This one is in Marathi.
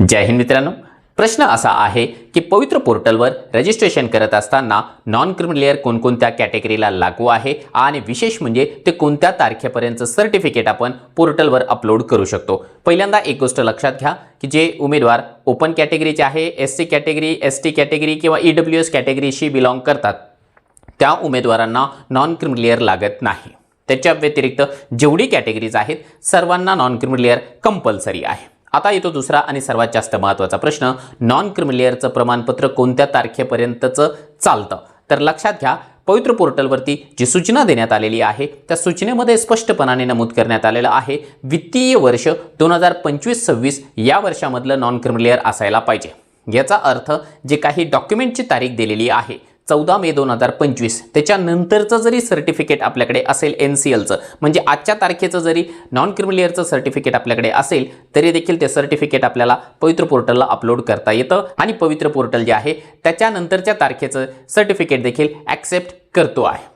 जय हिंद मित्रांनो. प्रश्न असा आहे की पवित्र पोर्टलवर रजिस्ट्रेशन करत असताना नॉन क्रिमिलियर कोणकोणत्या कॅटेगरीला लागू आहे आणि विशेष म्हणजे ते कोणत्या तारखेपर्यंत सर्टिफिकेट आपण पोर्टलवर अपलोड करू शकतो. पहिल्यांदा एक गोष्ट लक्षात घ्या की जे उमेदवार ओपन कॅटेगरीचे आहे S C category S T category किंवा ई डब्ल्यू एस कॅटेगरीशी बिलॉंग करतात त्या उमेदवारांना नॉन क्रिमिलियर लागत नाही. त्याच्या व्यतिरिक्त जेवढी कॅटेगरीज आहेत सर्वांना नॉन क्रिमिलियर कंपल्सरी आहे. आता येतो दुसरा आणि सर्वात जास्त महत्त्वाचा प्रश्न. नॉन क्रिमिलेअरचं प्रमाणपत्र कोणत्या तारखेपर्यंतचं चालतं? तर लक्षात घ्या पवित्र पोर्टलवरती जी सूचना देण्यात आलेली आहे त्या सूचनेमध्ये स्पष्टपणाने नमूद करण्यात आलेलं आहे वित्तीय वर्ष दोन हजार पंचवीस सव्वीस या वर्षामधलं नॉन क्रिमिलेअर असायला पाहिजे. याचा अर्थ जे काही डॉक्युमेंटची तारीख दिलेली आहे चौदा मे दोन हजार पंचवीस. त्याच्यानंतरचं जरी सर्टिफिकेट आपल्याकडे असेल एन सी एलचं म्हणजे आजच्या तारखेचं जरी नॉन क्रिमिलियरचं सर्टिफिकेट आपल्याकडे असेल तरी देखील ते सर्टिफिकेट आपल्याला पवित्र पोर्टलला अपलोड करता येतं आणि पवित्र पोर्टल जे आहे त्याच्यानंतरच्या तारखेचं सर्टिफिकेट देखील ॲक्सेप्ट करतो आहे.